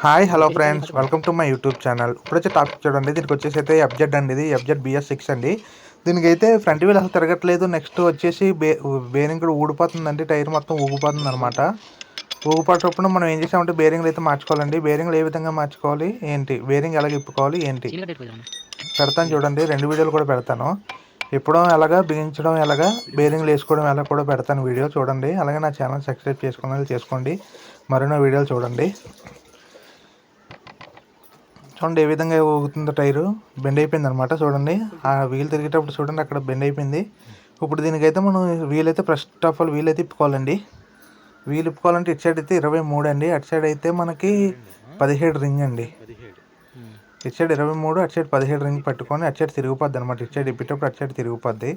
Hi hello friends. Welcome to my YouTube channel ఇప్పుడు వచ్చే topic చూడండి. దీనికి వచ్చేసి అయితే ఎఫ్జెడ్ అండి ఇది. ఎఫ్జెడ్ బిఎస్ సిక్స్ అండి. దీనికి అయితే ఫ్రంట్ వీల్ అసలు తిరగట్లేదు. నెక్స్ట్ వచ్చేసి బే బేరింగ్ కూడా ఊడిపోతుందండి. టైర్ మొత్తం ఊగిపోతుంది అనమాట ఊగిపోయేటప్పుడు మనం ఏం చేసామంటే బేరింగ్లు అయితే మార్చుకోవాలండి. బేరింగ్లు ఏ విధంగా మార్చుకోవాలి? ఏంటి? బేరింగ్ ఎలా ఇప్పుకోవాలి? ఏంటి? పెడతాను చూడండి. రెండు వీడియోలు కూడా పెడతాను. ఇప్పడం ఎలాగా బిగించడం ఎలాగా బేరింగ్లు వేసుకోవడం ఎలా కూడా పెడతాను వీడియో చూడండి. అలాగే నా ఛానల్ సబ్స్క్రైబ్ చేసుకుని చేసుకోండి. మరిన్నో వీడియోలు చూడండి. చూడండి ఏ విధంగా ఊగుతుందో టైరు బెండ్ అయిపోయింది అనమాట చూడండి. ఆ వీల్ తిరిగేటప్పుడు చూడండి అక్కడ బెండ్ అయిపోయింది. ఇప్పుడు దీనికైతే మనం వీల్ అయితే ఫస్ట్ ఆఫ్ ఆల్ వీల్ అయితే ఇప్పుకోవాలండి. వీల్ ఇప్పుకోవాలంటే ఇటు సైడ్ అయితే ఇరవై మూడు అండి. అటు సైడ్ అయితే మనకి పదిహేడు రింగ్ అండి. ఇటు సైడ్ ఇరవై మూడు అటు సైడ్ పదిహేడు రింగ్ పట్టుకొని అటు సైడ్ తిరిగిపోద్ది అనమాట ఇటు సైడ్ ఇప్పేటప్పుడు అటు సైడ్ తిరిగిపోద్ది.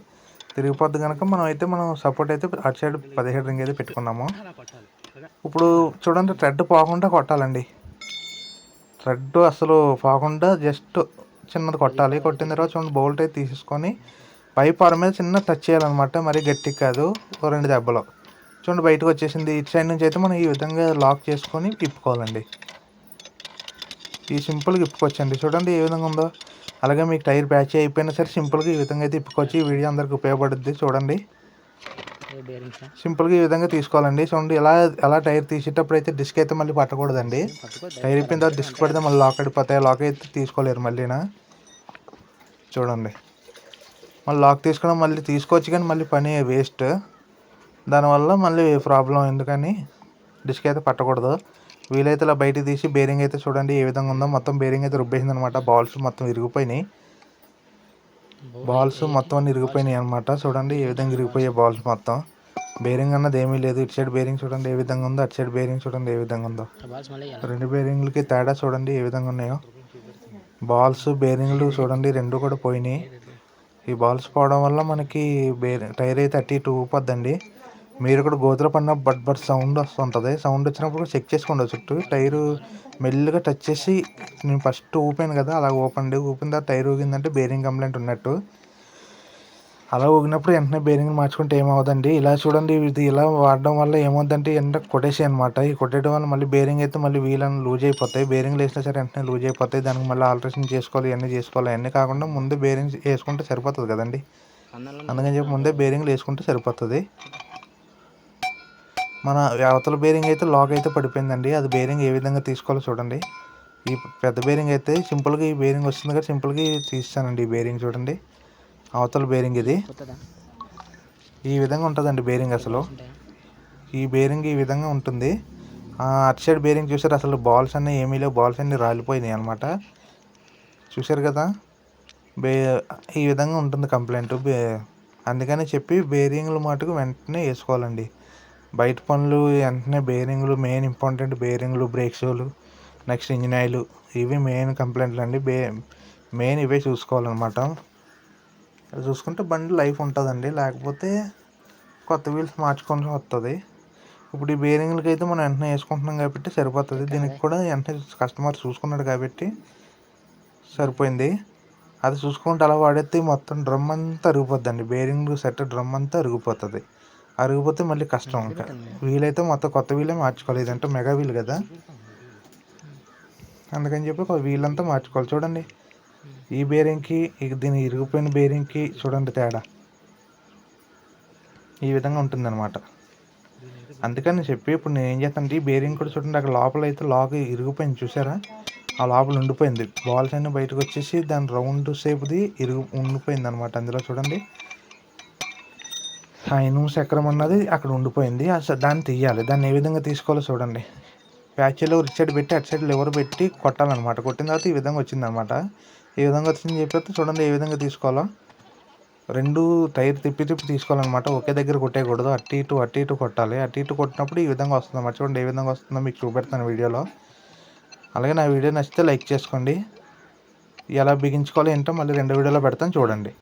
తిరిగిపోద్ది కనుక మనం అయితే మనం సపోర్ట్ అయితే అటు సైడ్ పదిహేడు రింగ్ అయితే పెట్టుకున్నాము. ఇప్పుడు చూడండి థ్రెడ్ పోకుండా కొట్టాలండి. థ్రెడ్ అసలు పోకుండా జస్ట్ చిన్నది కొట్టాలి. కొట్టిన తర్వాత చూడండి బోల్ట్ అయితే తీసేసుకొని పైప్ ఆర్ మీద చిన్న టచ్ చేయాలన్నమాట. మరీ గట్టి కాదు ఓ రెండు దెబ్బలు. చూడండి బయటకు వచ్చేసింది. ఇటు సైడ్ నుంచి అయితే మనం ఈ విధంగా లాక్ చేసుకొని తిప్పుకోవాలండి. ఈ సింపుల్గా ఇప్పుకోవచ్చండి చూడండి ఏ విధంగా ఉందో. అలాగే మీకు టైర్ ప్యాచ్ అయిపోయినా సరే సింపుల్గా ఈ విధంగా అయితే ఇప్పుకోవచ్చు ఈ వీడియో అందరికి ఉపయోగపడుద్ది. చూడండి. సింపుల్గా ఈ విధంగా తీసుకోవాలండి. చూడండి ఎలా ఎలా టైర్ తీసేటప్పుడు అయితే డిస్క్ అయితే మళ్ళీ పట్టకూడదండి. టైర్ ఇప్పిన తర్వాత డిస్క్ పడితే మళ్ళీ లాక్ అయిపోతాయి లాక్ అయితే తీసుకోలేరు మళ్ళీనా? చూడండి. మళ్ళీ లాక్ తీసుకోవడం మళ్ళీ తీసుకోవచ్చు కానీ మళ్ళీ పని వేస్ట్. దానివల్ల మళ్ళీ ప్రాబ్లం ఎందుకని? డిస్క్ అయితే పట్టకూడదు. వీలైతే ఇలా బయటికి తీసి బేరింగ్ అయితే చూడండి ఏ విధంగా ఉందో. మొత్తం బేరింగ్ అయితే రుబ్బేసింది అనమాట బాల్స్ మొత్తం విరిగిపోయినాయి. బాల్స్ మొత్తం ఇరిగిపోయినాయి అనమాట చూడండి ఏ విధంగా ఇరిగిపోయాయి బాల్స్ మొత్తం. బేరింగ్ అన్నది ఏమీ లేదు. ఇటు సైడ్ బేరింగ్ చూడండి ఏ విధంగా ఉందో. అటు సైడ్ బేరింగ్ చూడండి ఏ విధంగా ఉందో. రెండు బేరింగ్లకి తేడా చూడండి ఏ విధంగా ఉన్నాయో. బాల్స్ బేరింగ్లు చూడండి రెండు కూడా పోయినాయి. ఈ బాల్స్ పోవడం వల్ల మనకి బేరింగ్ టైర్ అయితే అట్టి టూ పోద్దండి మీరు కూడా గోతులు పడిన బట్ బట్ సౌండ్ వస్తుంటుంది. సౌండ్ వచ్చినప్పుడు చెక్ చేసుకోండి చుట్టూ. టైరు మెల్లిగా టచ్ చేసి నేను ఫస్ట్ ఊపాను కదా అలా ఊపండి. ఊపిన తర్వాత టైర్ ఊగిందంటే బేరింగ్ కంప్లైంట్ ఉన్నట్టు. అలా ఊగినప్పుడు వెంటనే బేరింగ్ మార్చుకుంటే ఏమవుదండి ఇలా చూడండి ఇది ఇలా వాడడం వల్ల ఏమవుద్దంటే ఎండ కొట్టేసి అనమాట ఈ కొట్టేయడం వల్ల మళ్ళీ బేరింగ్ అయితే మళ్ళీ వీలని లూజ్ అయిపోతాయి. బేరింగ్ వేసినా సరే వెంటనే లూజ్ అయిపోతాయి. దానికి మళ్ళీ ఆల్ట్రేషన్ చేసుకోవాలి ఇవన్నీ చేసుకోవాలి. అన్నీ కాకుండా ముందే బేరింగ్ వేసుకుంటే సరిపోతుంది కదండి? అందుకని చెప్పి ముందే బేరింగ్లు వేసుకుంటే సరిపోతుంది. మన అవతల బేరింగ్ అయితే లాక్ అయితే పడిపోయిందండి. అది బేరింగ్ ఏ విధంగా తీసుకోవాలో చూడండి. ఈ పెద్ద బేరింగ్ అయితే సింపుల్గా ఈ బేరింగ్ వస్తుంది కదా సింపుల్గా తీస్తానండి ఈ బేరింగ్ చూడండి. అవతల బేరింగ్ ఇది. ఈ విధంగా ఉంటుందండి బేరింగ్ అసలు. ఈ బేరింగ్ ఈ విధంగా ఉంటుంది. అటు సైడ్ బేరింగ్ చూసారు అసలు బాల్స్ అన్నీ ఏమీ లేవు. బాల్స్ అన్నీ రాలిపోయినాయి అనమాట చూసారు కదా? బే ఈ విధంగా ఉంటుంది కంప్లైంట్ బే అందుకని చెప్పి బేరింగ్లు మటుకు వెంటనే వేసుకోవాలండి. బయట పనులు వెంటనే బేరింగ్లు మెయిన్ ఇంపార్టెంట్ బేరింగ్లు బ్రేక్ షోలు నెక్స్ట్ ఇంజిన్ ఆయిల్ ఇవి మెయిన్ కంప్లైంట్లు అండి. బే మెయిన్ ఇవే చూసుకోవాలన్నమాట. చూసుకుంటే బండి లైఫ్ ఉంటుందండి. లేకపోతే కొత్త వీల్స్ మార్చుకొని వస్తుంది ఇప్పుడు ఈ బేరింగ్లకి అయితే మనం వెంటనే వేసుకుంటున్నాం కాబట్టి సరిపోతుంది. దీనికి కూడా వెంటనే కస్టమర్ చూసుకున్నాడు కాబట్టి సరిపోయింది. అది చూసుకుంటే అలా వాడేస్తే మొత్తం డ్రమ్ అంతా అరిగిపోద్దండి. బేరింగ్ సెట్ డ్రమ్ అంతా అరిగిపోతుంది. అరిగిపోతే మళ్ళీ కష్టం ఇంకా. వీలైతే మొత్తం కొత్త వీలే మార్చుకోవాలి. ఇదంటే మెగా వీల్ కదా. అందుకని చెప్పి వీలంతా మార్చుకోవాలి. చూడండి. ఈ బేరింగ్కి దీని ఇరిగిపోయిన బేరింగ్కి చూడండి తేడా. ఈ విధంగా ఉంటుందన్నమాట. అందుకని చెప్పి ఇప్పుడు నేను ఏం చేస్తాను ఈ బేరింగ్ కూడా చూడండి అక్కడ లోపల అయితే లాక్ ఇరిగిపోయింది. చూసారా? ఆ లోపల ఉండిపోయింది. బాల్స్ అన్నీ బయటకు వచ్చేసి దాని రౌండ్ షేప్ది ఇరుగు ఉండిపోయింది అనమాట అందులో చూడండి. సైనం చక్రం అన్నది అక్కడ ఉండిపోయింది. అసలు దాన్ని తీయాలి. దాన్ని ఏ విధంగా తీసుకోవాలో చూడండి. ప్యాచ్లో ఇటు సైడ్ పెట్టి అటు సైడ్ లివర్ పెట్టి కొట్టాలన్నమాట. కొట్టిన తర్వాత ఈ విధంగా వచ్చిందనమాట ఏ విధంగా వచ్చింది చెప్పి చూడండి ఏ విధంగా తీసుకోవాలో. రెండు టైర్ తిప్పి తిప్పి తీసుకోవాలన్నమాట. ఒకే దగ్గర కొట్టేయకూడదు. అటు ఇటు అటు ఇటు కొట్టాలి. అటు ఇటు కొట్టినప్పుడు ఈ విధంగా వస్తుందన్నమాట. చూడండి ఏ విధంగా వస్తుందో మీకు చూపెడతాను వీడియోలో. అలాగే నా వీడియో నచ్చితే లైక్ చేసుకోండి. ఎలా బిగించుకోవాలి ఏంటో మళ్ళీ రెండు వీడియోలో పెడతాను చూడండి.